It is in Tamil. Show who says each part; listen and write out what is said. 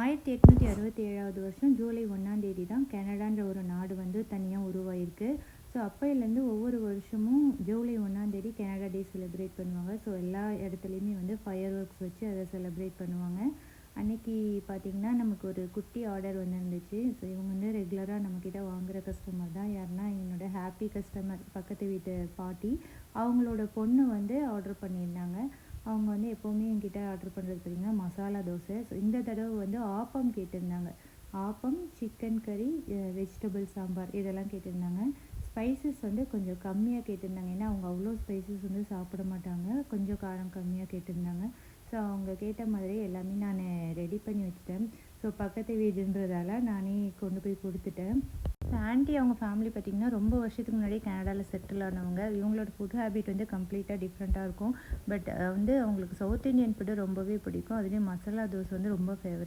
Speaker 1: ஆயிரத்தி எட்நூற்றி அறுபத்தி ஏழாவது வருஷம் ஜூலை ஒன்றாம் தேதி தான் கனடான்ற ஒரு நாடு வந்து தனியாக உருவாயிருக்கு. ஸோ அப்போயிலேருந்து ஒவ்வொரு வருஷமும் ஜூலை ஒன்றாந்தேதி கனடா டே செலிப்ரேட் பண்ணுவாங்க. ஸோ எல்லா இடத்துலையுமே வந்து ஃபயர் ஒர்க்ஸ் வச்சு அதை செலிப்ரேட் பண்ணுவாங்க. அன்னைக்கு பார்த்திங்கன்னா நமக்கு ஒரு குட்டி ஆர்டர் வந்துருந்துச்சு. ஸோ இவங்க வந்து ரெகுலராக நம்மக்கிட்ட வாங்குகிற கஸ்டமர் தான். யாருன்னா என்னோட ஹாப்பி கஸ்டமர் பக்கத்து வீட்டு பாட்டி. அவங்களோட பொண்ணு வந்து ஆர்டர் பண்ணியிருந்தாங்க. எப்போவுமே என்கிட்ட ஆர்டர் பண்ணுறது பார்த்திங்கன்னா மசாலா தோசை. ஸோ இந்த தடவை வந்து ஆப்பம் கேட்டிருந்தாங்க. ஆப்பம் சிக்கன் கறி வெஜிடபிள் சாம்பார் இதெல்லாம் கேட்டிருந்தாங்க. ஸ்பைசஸ் வந்து கொஞ்சம் கம்மியாக கேட்டிருந்தாங்க. ஏன்னா அவங்க அவ்வளோ ஸ்பைசஸ் வந்து சாப்பிட மாட்டாங்க. கொஞ்சம் காரம் கம்மியாக கேட்டிருந்தாங்க. ஸோ அவங்க கேட்ட மாதிரி எல்லாமே நான் ரெடி பண்ணி வச்சுட்டேன். ஸோ பக்கத்து வீடுன்றதால நானே கொண்டு போய் கொடுத்துட்டேன். ஆண்டி அவங்க ஃபேமிலி பார்த்திங்கன்னா ரொம்ப வருஷத்துக்கு முன்னாடி கனடாவில் செட்டில் ஆனவங்க. இவங்களோட ஃபுட் ஹேபிட் வந்து கம்ப்ளீட்டாக டிஃப்ரெண்ட்டாக இருக்கும். பட் வந்து அவங்களுக்கு சவுத் இந்தியன் ஃபுட்டு ரொம்பவே பிடிக்கும். அதுலேயும் மசாலா தோசை வந்து ரொம்ப ஃபேவரட்